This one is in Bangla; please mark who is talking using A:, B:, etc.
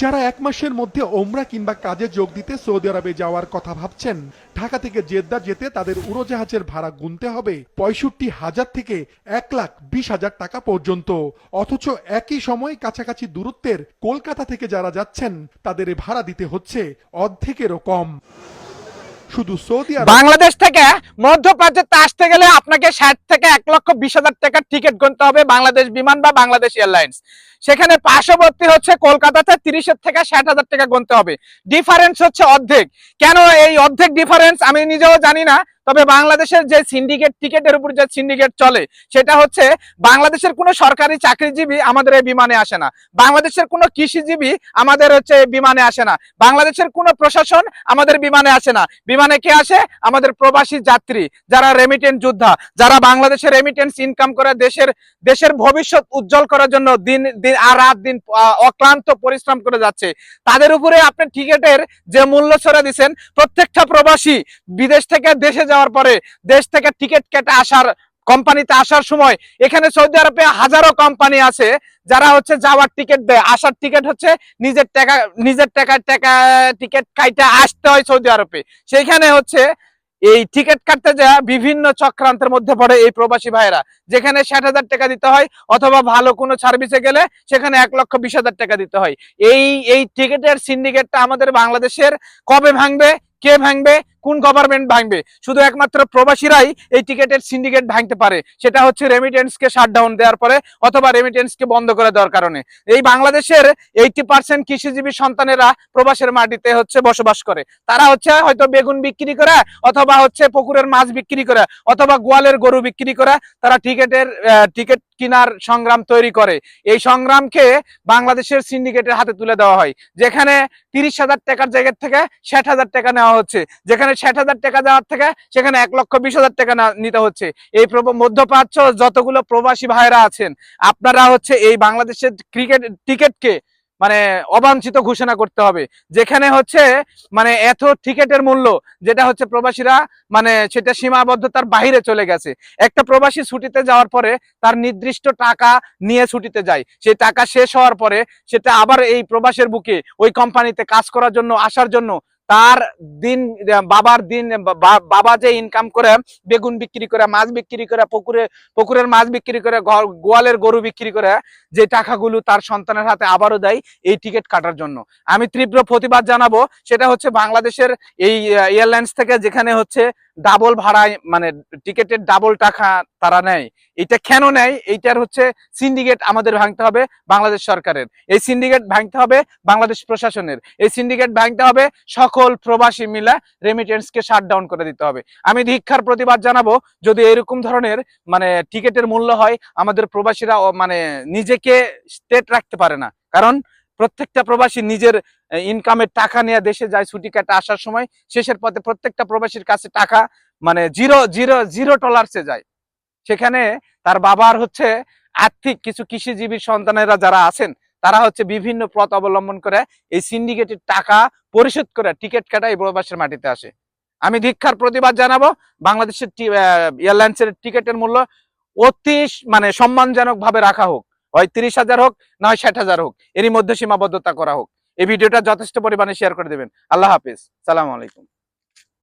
A: যারা এক মাসের মধ্যে ওমরা কিংবা কাজে যোগ দিতে সৌদি আরবে যাওয়ার কথা ভাবছেন, ঢাকা থেকে জেদ্দা যেতে তাদের উড়োজাহাজের ভাড়া গুনতে হবে পঁয়ষট্টি হাজার থেকে এক লাখ বিশ হাজার টাকা পর্যন্ত। অথচ একই সময় কাছাকাছি দূরত্বের কলকাতা থেকে যারা যাচ্ছেন, তাদের ভাড়া দিতে হচ্ছে অর্ধেকেরও কম। শুধু সৌদি
B: বাংলাদেশ থেকে মধ্যপ্রাচ্যে আসতে গেলে আপনাকে ষাট থেকে এক লক্ষ বিশ হাজার টাকার টিকিট গুনতে হবে বাংলাদেশ বিমান বা বাংলাদেশ এয়ারলাইন্স। সেখানে পার্শ্ববর্তী হচ্ছে কলকাতাতে তিরিশের থেকে ষাট হাজার টাকা গুনতে হবে। ডিফারেন্স হচ্ছে অর্ধেক। কেন এই অর্ধেক ডিফারেন্স আমি নিজেও জানি না, তবে বাংলাদেশের যে সিন্ডিকেট টিকেটের উপর যে সিন্ডিকেট চলে, সেটা হচ্ছে বাংলাদেশের কোনো সরকারি চাকরিজীবী আমাদের এই বিমানে আসে না। বাংলাদেশের কোনো কৃষিজীবী আমাদের হচ্ছে বিমানে আসে না। বাংলাদেশের কোনো প্রশাসন আমাদের বিমানে আসে না। বিমানে কে আসে? আমাদের প্রবাসী যাত্রী, যারা রেমিটেন্স যোদ্ধা, যারা বাংলাদেশের রেমিটেন্স ইনকাম করে দেশের দেশের ভবিষ্যৎ উজ্জ্বল করার জন্য দিন দিন আর রাত দিন অক্লান্ত পরিশ্রম করে যাচ্ছে। তাদের উপরে আপনি টিকেটের যে মূল্য ছড়া দিচ্ছেন প্রত্যেকটা প্রবাসী বিদেশ থেকে দেশে যাওয়ার পরে, দেশ থেকে টিকিট কেটে আসার, কোম্পানিতে আসার সময়, এখানে সৌদি আরবে হাজারো কোম্পানি আছে, যারা হচ্ছে যাওয়ার টিকিট দেয়। আসার টিকিট হচ্ছে নিজের টাকা, নিজের টাকায় টাকা, টিকিট কাইতে আসতে হয় সৌদি আরবে। সেইখানে হচ্ছে এই টিকিট কাটতে যা বিভিন্ন চক্রান্তের মধ্যে পড়ে এই প্রবাসী ভাইরা যেখানে ষাট হাজার টাকা দিতে হয় অথবা ভালো কোনো সার্ভিসে গেলে সেখানে এক লক্ষ বিশ হাজার টাকা দিতে হয়। এই এই টিকিটের সিন্ডিকেটটা আমাদের বাংলাদেশের কবে ভাঙবে, কে ভাঙবে কোন গভর্নমেন্ট ভাঙবে? শুধু একমাত্র প্রবাসীরাই এই টিকেটের সিন্ডিকেট ভাঙতে পারে। সেটা হচ্ছে রেমিটেন্সকে শাটডাউন দেওয়ার পরে অথবা রেমিটেন্সকে বন্ধ করে দেওয়ার কারণে। এই বাংলাদেশের এইটি পার্সেন্ট কৃষিজীবী সন্তানেরা প্রবাসের মাটিতে হচ্ছে বসবাস করে। তারা হচ্ছে হয়তো বেগুন বিক্রি করে অথবা হচ্ছে পুকুরের মাছ বিক্রি করে অথবা গোয়ালের গরু বিক্রি করে তারা টিকেটের টিকিট কেনার সংগ্রাম তৈরি করে। এই সংগ্রামকে বাংলাদেশের সিন্ডিকেটের হাতে তুলে দেওয়া হয়। যেখানে তিরিশ হাজার টাকার জায়গা থেকে ষাট হাজার টাকা নেওয়া হচ্ছে। যেখানে ষাট হাজার টাকা দেওয়ার থেকে সেখানে এক লক্ষ বিশ হাজার টাকা নিতে হচ্ছে। এই মধ্যপ্রাচ্য যতগুলো প্রবাসী ভাইরা আছেন, আপনারা হচ্ছে এই বাংলাদেশের ক্রিকেট, টিকিটকে মানে অবাঞ্ছিত ঘোষণা করতে হবে। যেখানে হচ্ছে মানে এত টিকেটের মূল্য যেটা হচ্ছে প্রবাসীরা মানে সেটা সীমাবদ্ধতার বাইরে চলে গেছে। একটা প্রবাসী ছুটিতে যাওয়ার পরে তার নির্দিষ্ট টাকা নিয়ে ছুটিতে যায়। সেই টাকা শেষ হওয়ার পরে সেটা আবার এই প্রবাসের বুকে ওই কোম্পানিতে কাজ করার জন্য, আসার জন্য তার দিন, বাবার দিন বাবা যে ইনকাম করে, বেগুন বিক্রি করে, মাছ বিক্রি করে, পুকুরে, পুকুরের মাছ বিক্রি করে গোয়ালের গরু বিক্রি করে, যে টাকাগুলো তার সন্তানের হাতে আবারও দেয়, এই টিকিট কাটার জন্য। আমি তীব্র প্রতিবাদ জানাব, সেটা হচ্ছে বাংলাদেশের এই এয়ারলাইন্স থেকে, যেখানে হচ্ছে ডাবল ভাড়ায় মানে টিকেটের ডাবল টাকা তারা নেয়। এটা কেন নেয়? এইটার হচ্ছে সিন্ডিকেট আমাদের ভাঙতে হবে বাংলাদেশ সরকারের। এই সিন্ডিকেট ভাঙতে হবে বাংলাদেশ প্রশাসনের। এই সিন্ডিকেট ভাঙতে হবে সকল প্রবাসী মিলে রেমিটেন্সকে শাটডাউন করে দিতে হবে। আমি ধিক্ষার প্রতিবাদ জানাব, যদি এরকম ধরনের মানে টিকেটের মূল্য হয়, আমাদের প্রবাসীরা মানে নিজেকে স্টেট রাখতে পারে না। কারণ প্রত্যেকটা প্রবাসী নিজের ইনকামের টাকা নিয়ে দেশে যায়, ছুটি কাটা আসার সময়, শেষের পথে প্রত্যেকটা প্রবাসীর কাছে টাকা মানে জিরো জিরো জিরো টলার্সে যায়। সেখানে তার বাবার হচ্ছে আর্থিক কিছু কৃষিজীবী সন্তানেরা যারা আছেন, তারা হচ্ছে বিভিন্ন পথ অবলম্বন করে এই সিন্ডিকেটের টাকা পরিশোধ করে টিকিট কাটা এই প্রবাসের মাটিতে আসে। আমি ধিক্ষার প্রতিবাদ জানাব, বাংলাদেশের এয়ারলাইন্সের টিকিটের মূল্য অতি মানে সম্মানজনক ভাবে রাখা হোক। হয় তিরিশ হাজার হোক না হয় ষাট হাজার হোক, এরই মধ্যে সীমাবদ্ধতা করা হোক। এই ভিডিওটা যথেষ্ট পরিমাণে শেয়ার করে দেবেন। আল্লাহ হাফিজ। সালাম আলাইকুম।